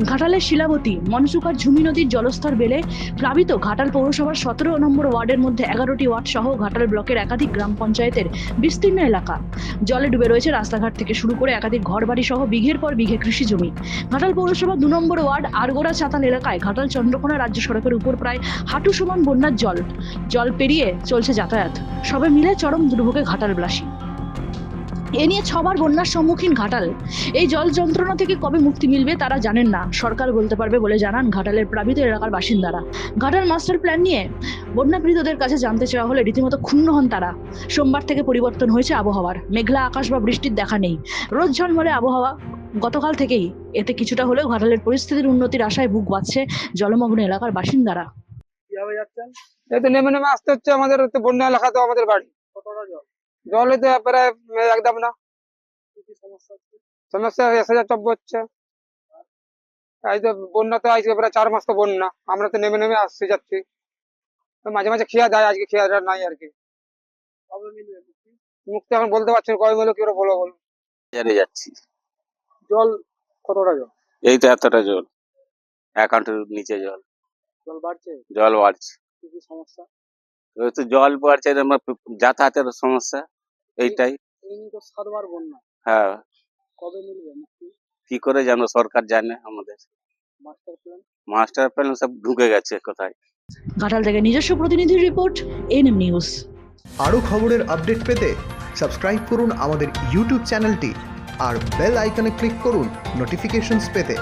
ঘাটালের শিলাবতী মনসুকার ঝুমি নদীর জলস্তর বেড়ে প্লাবিত ঘাটাল পৌরসভার সতেরো নম্বর ওয়ার্ডের মধ্যে এগারোটি ওয়ার্ড সহ ঘাটাল ব্লকের একাধিক গ্রাম পঞ্চায়েতের বিস্তীর্ণ এলাকা। জলে ডুবে রয়েছে রাস্তাঘাট থেকে শুরু করে একাধিক ঘরবাড়ি সহ বিঘের পর বিঘে কৃষি জমি। ঘাটাল পৌরসভা দু নম্বর ওয়ার্ড আরগোড়া চাতাল এলাকায় ঘাটাল চন্দ্রকোনা রাজ্য সড়কের উপর প্রায় হাঁটু সমান বন্যার জল। জল পেরিয়ে চলছে যাতায়াত। সবে মিলে চরম দুর্ভোগে ঘাটালবাসী এ নিয়ে ছবার বন্যার সম্মুখীন ঘাটাল। এই জল যন্ত্রণা থেকে কবে মুক্তি মিলবে তারা জানেন না। সরকার বলতে পারবে বলে জানান ঘাটালের প্লাবিত এলাকার বাসিন্দারা। ঘাটাল মাস্টার প্ল্যান নিয়ে বন্যাপীড়িতদের কাছে জানতে চাওয়া হলে রীতিমতো ক্ষুণ্ণ হন তারা। সোমবার থেকে পরিবর্তন হয়েছে আবহাওয়ার। মেঘলা আকাশ বা বৃষ্টির দেখা নেই। রোদ ঝলমলে আবহাওয়া। গতকাল থেকেই এতে কিছুটা হলেও ঘাটালের পরিস্থিতির উন্নতির আশায় বুক বাঁচছে জলমগ্ন এলাকার বাসিন্দারা। নেমে নেমে আসতে হচ্ছে আমাদের বন্যা এলাকা তো আমাদের বাড়ি। কতটা জল? জলে তো প্রায় একদম না। সমস্যা এসে যা টপ হচ্ছে। এই তো বন্যা তো আজকে প্রায় চার মাস তো বন্যা। আমরা তো নেমে নেমে আসতে যাচ্ছি। মাঝে মাঝে খেয়া দেয় আজকে খেয়া নাই আর কি। কবে মুক্তি? মুক্তি এখন বলতে পারছি না কয় মিলো কি করে বলো বলো বাজারে যাচ্ছি। জল কতটা জল? এই তো এতটা জল। অ্যাকাউন্টের নিচে জল। জল বাড়ছে? জল বাড়ছে। কি কি সমস্যা? ওই তো জল বাড়ছে আমার যাতায়াতের সমস্যা এইটাই। হ্যাঁ। কবে মিলবে কি করে জানো সরকার জানে আমাদের। Master plan? সব ঢুকে গেছে কোথায়। ঘাটাল থেকে নিজস্ব প্রতিনিধি রিপোর্ট এনএম নিউজ। আরও খবরের আপডেট পেতে সাবস্ক্রাইব করুন আমাদের ইউটিউব চ্যানেলটি আর বেল আইকনে ক্লিক করুন নোটিফিকেশনস পেতে।